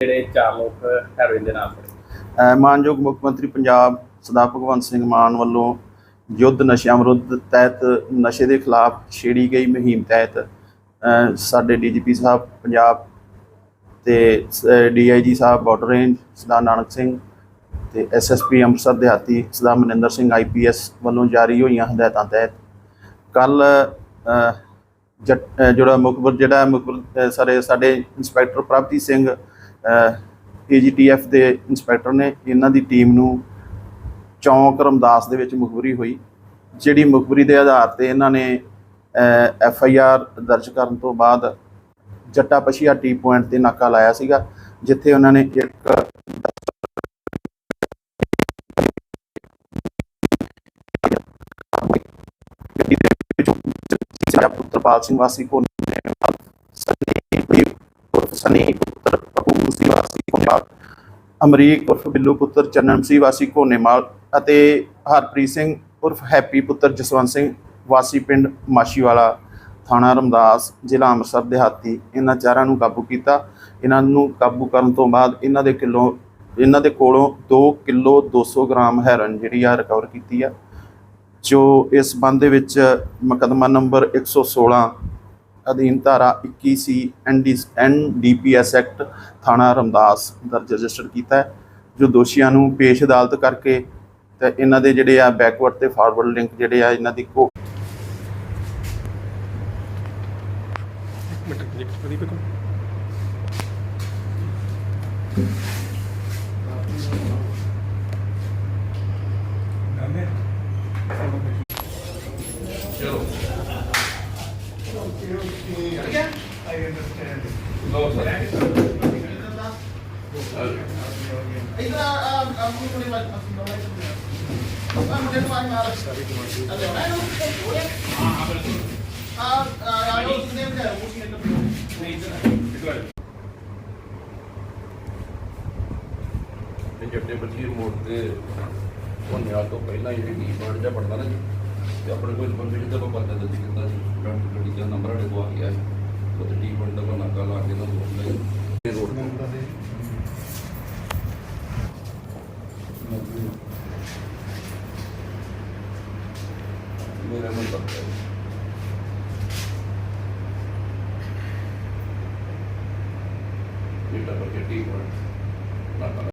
ਜਿਹੜੇ ਚਾਰ ਲੋਕ ਹੈਰੋਇਨ ਦੇ ਨਾਲ ਫੜੇ ਮਾਨਯੋਗ ਮੁੱਖ ਮੰਤਰੀ ਪੰਜਾਬ ਸਰਦਾਰ ਭਗਵੰਤ ਸਿੰਘ ਮਾਨ ਵੱਲੋਂ ਯੁੱਧ ਨਸ਼ਿਆਂ ਵਿਰੁੱਧ ਤਹਿਤ ਨਸ਼ੇ ਦੇ ਖਿਲਾਫ ਛੇੜੀ ਗਈ ਮੁਹਿੰਮ ਤਹਿਤ, ਅਹ ਸਾਡੇ ਡੀਜੀਪੀ ਸਾਹਿਬ ਪੰਜਾਬ ਤੇ ਡੀਆਈਜੀ ਸਾਹਿਬ ਬਾਰਡਰ ਰੇਂਜ ਸਰਦਾਰ ਨਾਨਕ ਸਿੰਘ ਤੇ ਐਸਐਸਪੀ ਅੰਮ੍ਰਿਤਸਰ ਦਿਹਾਤੀ ਸਰਦਾਰ ਮਨਿੰਦਰ ਸਿੰਘ ਆਈਪੀਐਸ ਵੱਲੋਂ ਜਾਰੀ ਹੋਈਆਂ ਹਦਾਇਤਾਂ ਤਹਿਤ ਕੱਲ ਜਿਹੜਾ ਮੁਖਬਰ ਜਿਹੜਾ ਮੁਖਬਰ ਸਾਰੇ ਸਾਡੇ ਇੰਸਪੈਕਟਰ ਪ੍ਰਭਜੀਤ ਸਿੰਘ ਏਜੀਟੀਐਫ ਦੇ ਇੰਸਪੈਕਟਰ ਨੇ ਇਹਨਾਂ ਦੀ ਟੀਮ ਨੂੰ ਚੌਂਕ ਰਮਦਾਸ ਦੇ ਵਿੱਚ ਮੁਖਬਰੀ ਹੋਈ, ਜਿਹੜੀ ਮੁਖਬਰੀ ਦੇ ਆਧਾਰ ਤੇ ਇਹਨਾਂ ਨੇ ਐਫ ਆਈ ਆਰ ਦਰਜ ਕਰਨ ਤੋਂ ਬਾਅਦ ਜੱਟਾ ਪਛੀਆ ਟੀ ਪੁਆਇੰਟ ਤੇ ਨਾਕਾ ਲਾਇਆ ਸੀਗਾ, ਜਿੱਥੇ ਉਹਨਾਂ ਨੇ ਇੱਕ ਪੁੱਤਰਪਾਲ ਸਿੰਘ ਵਾਸੀ ਕੋ ਸਨੀ ਸਨੀ ਵਾਸੀ ਅਮਰੀਕ ਉਰਫ ਬਿੱਲੂ ਪੁੱਤਰ ਚੰਨਨ ਸਿੰਘ, ਵਾਸੀ ਕੋਨੇਵਾਲ ਅਤੇ ਹਰਪ੍ਰੀਤ ਸਿੰਘ ਉਰਫ ਹੈਪੀ ਪੁੱਤਰ ਜਸਵੰਤ ਸਿੰਘ, ਵਾਸੀ ਪਿੰਡ ਮਾਸ਼ੀਵਾਲਾ ਥਾਣਾ ਰਮਦਾਸ, ਜ਼ਿਲ੍ਹਾ ਅੰਮ੍ਰਿਤਸਰ, ਦਿਹਾਤੀ। ਇਹਨਾਂ ਚਾਰਾਂ ਨੂੰ ਕਾਬੂ ਕੀਤਾ। ਇਹਨਾਂ ਨੂੰ ਕਾਬੂ ਕਰਨ ਤੋਂ ਬਾਅਦ ਇਹਨਾਂ ਦੇ ਕਿਲੋ ਇਹਨਾਂ ਦੇ ਕੋਲੋਂ 2 ਕਿਲੋ 200 ਗ੍ਰਾਮ ਹੈਰੋਇਨ ਜਿਹੜੀ ਆ ਰਿਕਵਰ ਕੀਤੀ ਆ, ਜੋ ਇਸ ਸੰਬੰਧ ਦੇ ਵਿੱਚ ਮੁਕੱਦਮਾ ਨੰਬਰ 116 ਅਧੀਨ ਧਾਰਾ 21 ਸੀ ਐਨਡੀਪੀਐਸ ਐਕਟ ਥਾਣਾ ਰਮਦਾਸ ਦਰਜ ਰਜਿਸਟਰ ਕੀਤਾ ਹੈ ਜੋ ਦੋਸ਼ੀਆਂ ਨੂੰ ਪੇਸ਼ ਅਦਾਲਤ ਕਰਕੇ ਤੇ ਇਹਨਾਂ ਦੇ ਜਿਹੜੇ ਆ ਬੈਕਵਰਡ ਤੇ ਫਾਰਵਰਡ ਲਿੰਕ ਜਿਹੜੇ ਆ ਇਹਨਾਂ ਦੀ ਕੋ I understand. No, sir. Ito na, um, um, kukunin mo lang. Ah, magandang maraming maraming. Ano, ano? Ah, ah, ano, sinayin mo dyan. Ubusin na ito. ਜੱਟੇ ਬੱਚੀ ਮੋੜ ਤੇ ਉਹ ਨਿਆਲ ਤੋਂ ਪਹਿਲਾਂ ਹੀ ਵੀ ਬਣ ਜਾ ਪੜਦਾ ਨਾ ਤੇ ਆਪਣੇ ਕੋਲ ਬੰਦੇ ਜਿੱਦਾਂ ਕੋ ਬੰਦਾ ਦੱਸੀ ਕਹਿੰਦਾ ਜੀ ਡਾਕਟਰ ਗੱਡੀ ਦਾ ਨੰਬਰ ਸਾਡੇ ਕੋਲ ਆ ਗਿਆ ਹੈ ਉਹ ਤੇ ਟੀ ਬਣ ਦਾ ਕੋ ਨਾਕਾ ਲਾ ਕੇ ਨਾ ਰੋਡ ਲਈ ਇਹ ਰੋਡ ਤੇ ਮੇਰਾ ਕਰਦਾ ਹੈ। ਇਹ ਤਾਂ ਬਰਕੇ ਟੀ ਬਣ ਨਾਕਾ